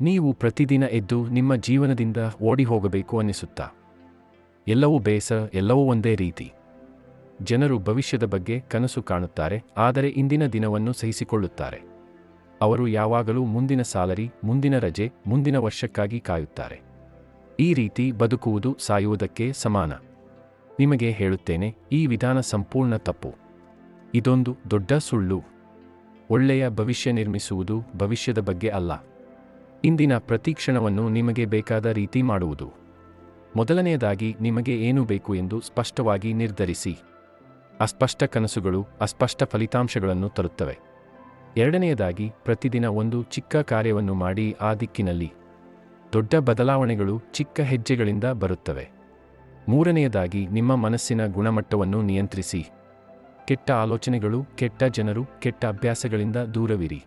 ನೀವು ಪ್ರತಿದಿನ ಎದ್ದು ನಿಮ್ಮ ಜೀವನದಿಂದ ಓಡಿ ಹೋಗಬೇಕು ಅನ್ನಿಸುತ್ತಾ? ಎಲ್ಲವೂ ಬೇಸ ಎಲ್ಲವೂ ಒಂದೇ ರೀತಿ. ಜನರು ಭವಿಷ್ಯದ ಬಗ್ಗೆ ಕನಸು ಕಾಣುತ್ತಾರೆ, ಆದರೆ ಇಂದಿನ ದಿನವನ್ನು ಸಹಿಸಿಕೊಳ್ಳುತ್ತಾರೆ. ಅವರು ಯಾವಾಗಲೂ ಮುಂದಿನ ಸಾಲರಿ, ಮುಂದಿನ ರಜೆ, ಮುಂದಿನ ವರ್ಷಕ್ಕಾಗಿ ಕಾಯುತ್ತಾರೆ. ಈ ರೀತಿ ಬದುಕುವುದು ಸಾಯುವುದಕ್ಕೆ ಸಮಾನ. ನಿಮಗೆ ಹೇಳುತ್ತೇನೆ, ಈ ವಿಧಾನ ಸಂಪೂರ್ಣ ತಪ್ಪು. ಇದೊಂದು ದೊಡ್ಡ ಸುಳ್ಳು. ಒಳ್ಳೆಯ ಭವಿಷ್ಯ ನಿರ್ಮಿಸುವುದು ಭವಿಷ್ಯದ ಬಗ್ಗೆ ಅಲ್ಲ. ಇಂದಿನ ಪ್ರತೀಕ್ಷಣವನ್ನು ನಿಮಗೆ ಬೇಕಾದ ರೀತಿ ಮಾಡುವುದು. ಮೊದಲನೆಯದಾಗಿ ನಿಮಗೆ ಏನು ಬೇಕು ಎಂದು ಸ್ಪಷ್ಟವಾಗಿ ನಿರ್ಧರಿಸಿ. ಅಸ್ಪಷ್ಟ ಕನಸುಗಳು ಅಸ್ಪಷ್ಟ ಫಲಿತಾಂಶಗಳನ್ನು ತರುತ್ತವೆ. ಎರಡನೆಯದಾಗಿ ಪ್ರತಿದಿನ ಒಂದು ಚಿಕ್ಕ ಕಾರ್ಯವನ್ನು ಮಾಡಿ ಆ ದಿಕ್ಕಿನಲ್ಲಿ. ದೊಡ್ಡ ಬದಲಾವಣೆಗಳು ಚಿಕ್ಕ ಹೆಜ್ಜೆಗಳಿಂದ ಬರುತ್ತವೆ. ಮೂರನೆಯದಾಗಿ ನಿಮ್ಮ ಮನಸ್ಸಿನ ಗುಣಮಟ್ಟವನ್ನು ನಿಯಂತ್ರಿಸಿ. ಕೆಟ್ಟ ಆಲೋಚನೆಗಳು ಕೆಟ್ಟ ಜನರು ಕೆಟ್ಟ ಅಭ್ಯಾಸಗಳಿಂದ ದೂರವಿರಿ.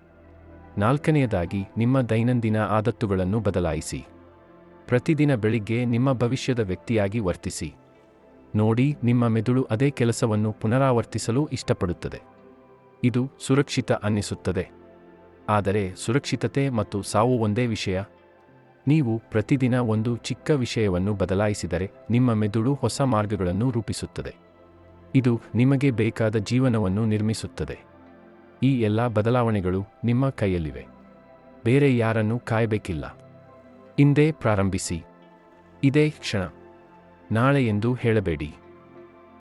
ನಾಲ್ಕನೆಯದಾಗಿ, ನಿಮ್ಮ ದೈನಂದಿನ ಆದತ್ತುಗಳನ್ನು ಬದಲಾಯಿಸಿ. ಪ್ರತಿದಿನ ಬೆಳಿಗ್ಗೆ ನಿಮ್ಮ ಭವಿಷ್ಯದ ವ್ಯಕ್ತಿಯಾಗಿ ವರ್ತಿಸಿ. ನೋಡಿ, ನಿಮ್ಮ ಮೆದುಳು ಅದೇ ಕೆಲಸವನ್ನು ಪುನರಾವರ್ತಿಸಲು ಇಷ್ಟಪಡುತ್ತದೆ. ಇದು ಸುರಕ್ಷಿತ ಅನ್ನಿಸುತ್ತದೆ. ಆದರೆ ಸುರಕ್ಷಿತತೆ ಮತ್ತು ಸಾವು ಒಂದೇ ವಿಷಯ. ನೀವು ಪ್ರತಿದಿನ ಒಂದು ಚಿಕ್ಕ ವಿಷಯವನ್ನು ಬದಲಾಯಿಸಿದರೆ ನಿಮ್ಮ ಮೆದುಳು ಹೊಸ ಮಾರ್ಗಗಳನ್ನು ರೂಪಿಸುತ್ತದೆ. ಇದು ನಿಮಗೆ ಬೇಕಾದ ಜೀವನವನ್ನು ನಿರ್ಮಿಸುತ್ತದೆ. ಈ ಎಲ್ಲ ಬದಲಾವಣೆಗಳು ನಿಮ್ಮ ಕೈಯಲ್ಲಿವೆ. ಬೇರೆ ಯಾರನ್ನು ಕಾಯಬೇಕಿಲ್ಲ. ಇಂದೇ ಪ್ರಾರಂಭಿಸಿ. ಇದೇ ಕ್ಷಣ. ನಾಳೆ ಎಂದು ಹೇಳಬೇಡಿ.